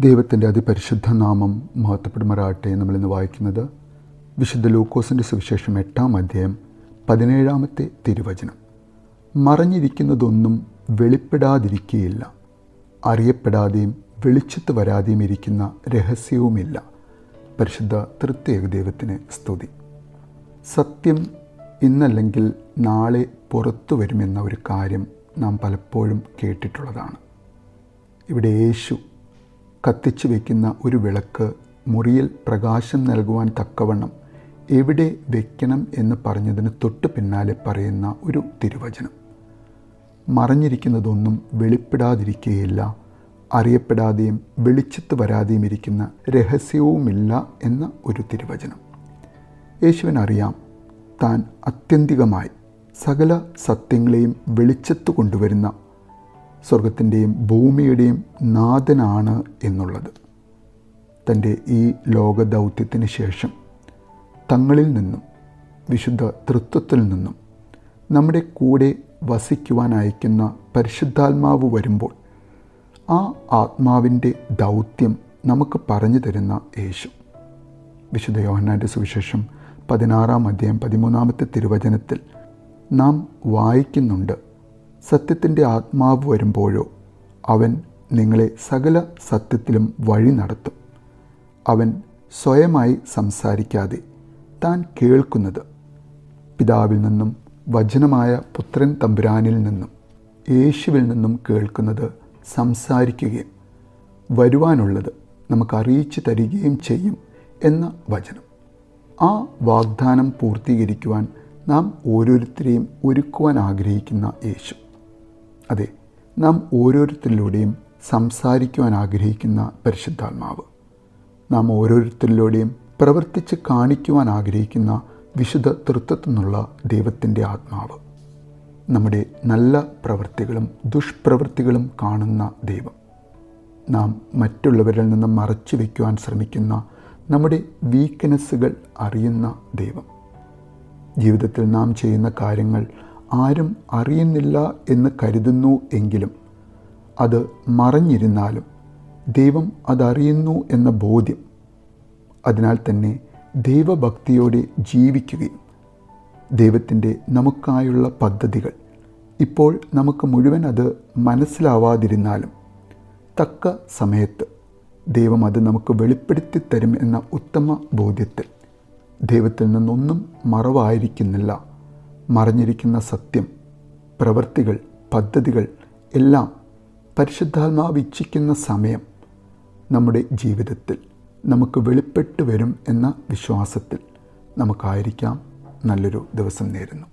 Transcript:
ദൈവത്തിന്റെ അതിപരിശുദ്ധ നാമം മഹത്വപ്പെടുമാറാട്ടെ നമ്മളിന്ന് വായിക്കുന്നത് വിശുദ്ധ ലൂക്കോസിന്റെ സുവിശേഷം എട്ടാം അധ്യായം പതിനേഴാമത്തെ തിരുവചനം. മറഞ്ഞിരിക്കുന്നതൊന്നും വെളിപ്പെടാതിരിക്കുകയില്ല അറിയപ്പെടാതെയും വെളിച്ചത്ത് വരാതെയും ഇരിക്കുന്ന രഹസ്യവുമില്ല. പരിശുദ്ധ തൃത്യേക ദൈവത്തിന് സ്തുതി. സത്യം ഇന്നല്ലെങ്കിൽ നാളെ പുറത്തു വരുമെന്ന ഒരു കാര്യം നാം പലപ്പോഴും കേട്ടിട്ടുള്ളതാണ്. ഇവിടെ യേശു കത്തിച്ചു വയ്ക്കുന്ന ഒരു വിളക്ക് മുറിയിൽ പ്രകാശം നൽകുവാൻ തക്കവണ്ണം എവിടെ വയ്ക്കണം എന്ന് പറഞ്ഞതിന് തൊട്ട് പിന്നാലെ പറയുന്ന ഒരു തിരുവചനം. മറഞ്ഞിരിക്കുന്നതൊന്നും വെളിപ്പെടാതിരിക്കുകയില്ല. അറിയപ്പെടാതെയും വെളിച്ചത്ത് വരാതെയും ഇരിക്കുന്ന രഹസ്യവുമില്ല എന്ന ഒരു തിരുവചനം. യേശുവിനറിയാം താൻ അത്യന്തികമായി സകല സത്യങ്ങളെയും വെളിച്ചത്ത് കൊണ്ടുവരുന്ന സ്വർഗത്തിന്റെയും ഭൂമിയുടെയും നാഥനാണ് എന്നുള്ളത്. തന്റെ ഈ ലോകദൗത്യത്തിന് ശേഷം തങ്ങളിൽ നിന്നും വിശുദ്ധ തൃത്വത്തിൽ നിന്നും നമ്മുടെ കൂടെ വസിക്കുവാൻ അയക്കുന്ന പരിശുദ്ധാത്മാവ് വരുമ്പോൾ ആ ആത്മാവിന്റെ ദൗത്യം നമുക്ക് പറഞ്ഞു തരുന്ന യേശു. വിശുദ്ധ യോഹന്നാന്റെ സുവിശേഷം പതിനാറാം അധ്യായം പതിമൂന്നാമത്തെ തിരുവചനത്തിൽ നാം വായിക്കുന്നുണ്ട് സത്യത്തിന്റെ ആത്മാവ് വരുമ്പോഴോ അവൻ നിങ്ങളെ സകല സത്യത്തിലും വഴി നടത്തും. അവൻ സ്വയമായി സംസാരിക്കാതെ താൻ കേൾക്കുന്നത്. പിതാവിൽ നിന്നും വചനമായ പുത്രൻ തമ്പുരാനിൽ നിന്നും യേശുവിൽ നിന്നും കേൾക്കുന്നത് സംസാരിക്കുകയും വരുവാനുള്ളത് നമുക്ക് അറിയിച്ചു തരികയും ചെയ്യും എന്ന വചനം. ആ വാഗ്ദാനം പൂർത്തീകരിക്കുവാൻ നാം ഓരോരുത്തരെയും ഒരുക്കുവാൻ ആഗ്രഹിക്കുന്ന യേശു. അതെ നാം ഓരോരുത്തരിലൂടെയും സംസാരിക്കുവാൻ ആഗ്രഹിക്കുന്ന പരിശുദ്ധാത്മാവ്. നാം ഓരോരുത്തരിലൂടെയും പ്രവർത്തിച്ച് കാണിക്കുവാൻ ആഗ്രഹിക്കുന്ന വിശുദ്ധ തൃത്വത്തിൽ നിന്നുള്ള ദൈവത്തിന്റെ ആത്മാവ്. നമ്മുടെ നല്ല പ്രവൃത്തികളും ദുഷ്പ്രവൃത്തികളും കാണുന്ന ദൈവം. നാം മറ്റുള്ളവരിൽ നിന്ന് മറച്ചു വയ്ക്കുവാൻ ശ്രമിക്കുന്ന നമ്മുടെ വീക്ക്നെസ്സുകൾ അറിയുന്ന ദൈവം. ജീവിതത്തിൽ നാം ചെയ്യുന്ന കാര്യങ്ങൾ ആരും അറിയുന്നില്ല എന്ന് കരുതുന്നു എങ്കിലും അത് മറഞ്ഞിരുന്നാലും ദൈവം അതറിയുന്നു എന്ന ബോധ്യം അതിനാൽ തന്നെ ദൈവഭക്തിയോടെ ജീവിക്കുകയും ദൈവത്തിന്റെ നമുക്കായുള്ള പദ്ധതികൾ ഇപ്പോൾ നമുക്ക് മുഴുവൻ അത് മനസ്സിലാവാതിരുന്നാലും തക്ക സമയത്ത് ദൈവം അത് നമുക്ക് വെളിപ്പെടുത്തി തരും എന്ന ഉത്തമ ബോധ്യത്തിൽ ദൈവത്തിൽ നിന്നൊന്നും മറവായിരിക്കുന്നില്ല മറഞ്ഞിരിക്കുന്ന സത്യം പ്രവൃത്തികൾ പദ്ധതികൾ എല്ലാം പരിശുദ്ധാത്മാവ് ഇച്ഛിക്കുന്ന സമയം നമ്മുടെ ജീവിതത്തിൽ നമുക്ക് വെളിപ്പെട്ട് വരും എന്ന വിശ്വാസത്തിൽ നമുക്കായിരിക്കാം നല്ലൊരു ദിവസം നേരുന്നു.